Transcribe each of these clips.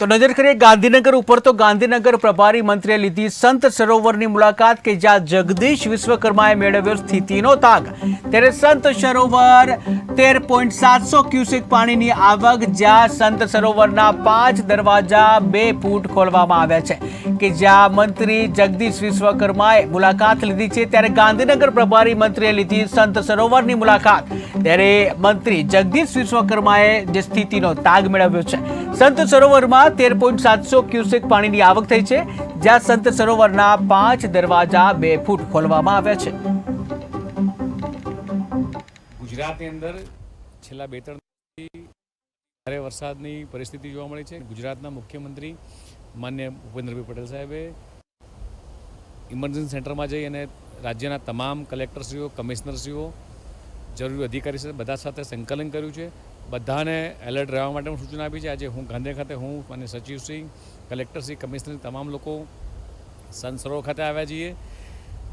તો નજર કરીએ ગાંધીનગર ઉપર, તો ગાંધીનગર પ્રભારી મંત્રીએ લીધી સંત સરોવરની મુલાકાત કે જ્યાં જગદીશ વિશ્વકર્માએ મેળવ્યો સ્થિતિનો તાગ. ત્યારે સંત સરોવર તેર પોઈન્ટ સાતસો ક્યુસેક પાણીની આવક જ્યાં સંત સરોવરના પાંચ દરવાજા બે ફૂટ ખોલવામાં આવ્યા છે. કે જ્યાં મંત્રી જગદીશ વિશ્વકર્માએ મુલાકાત લીધી છે ત્યારે ગાંધીનગર પ્રભારી મંત્રીએ લીધી સંત સરોવરની મુલાકાત. ત્યારે મંત્રી જગદીશ વિશ્વકર્માએ જે સ્થિતિનો તાગ મેળવ્યો છે. સંત સરોવરમાં તેર પોઈન્ટ સાતસો ક્યુસેક પાણીની આવક થઈ છે, જ્યાં સંત સરોવરના પાંચ દરવાજા બે ફૂટ ખોલવામાં આવ્યા છે. ગુજરાતની અંદર છેલ્લા બે ત્રણ ભારે વરસાદની પરિસ્થિતિ જોવા મળી છે. ગુજરાતના મુખ્યમંત્રી માન્ય ભૂપેન્દ્રભાઈ પટેલ સાહેબે ઇમરજન્સી સેન્ટરમાં જઈ અને રાજ્યના તમામ કલેક્ટરશ્રીઓ, કમિશનરશ્રીઓ, જરૂરી અધિકારી સાથે બધા સાથે સંકલન કર્યું છે. બધાને એલર્ટ રહેવા માટે હું સૂચના આપી છે. આજે હું ગાંધી ખાતે હું અને સચિવશ્રી કલેક્ટરશ્રી, કમિશનર તમામ લોકો સન સરોવર ખાતે આવ્યા છીએ.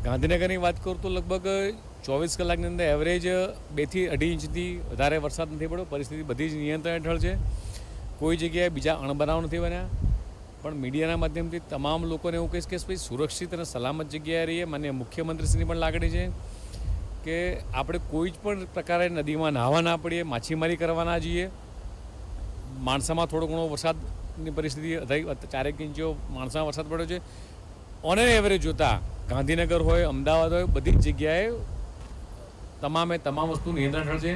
ગાંધીનગરની વાત કરું તો લગભગ ચોવીસ કલાકની અંદર એવરેજ બેથી અઢી ઇંચથી વધારે વરસાદ નથી પડ્યો. પરિસ્થિતિ બધી જ નિયંત્રણ હેઠળ છે. કોઈ જગ્યાએ બીજા અણબનાવ નથી બન્યા. પણ મીડિયાના માધ્યમથી તમામ લોકોને એવું કહીશ કે ભાઈ સુરક્ષિત અને સલામત જગ્યાએ રહીએ. માન્ય મુખ્યમંત્રીશ્રીની પણ લાગણી છે કે આપણે કોઈ જ પણ પ્રકારે નદીમાં નાહવા ના પડીએ, માછીમારી કરવા ના જઈએ. માણસામાં થોડો ઘણો વરસાદની પરિસ્થિતિ ચારેક ઇંચો માણસામાં વરસાદ પડ્યો છે. ઓન એન એવરેજ જોતા ગાંધીનગર હોય, અમદાવાદ હોય, બધી જ જગ્યાએ તમામે તમામ વસ્તુ નિયંત્રણ હેઠળ છે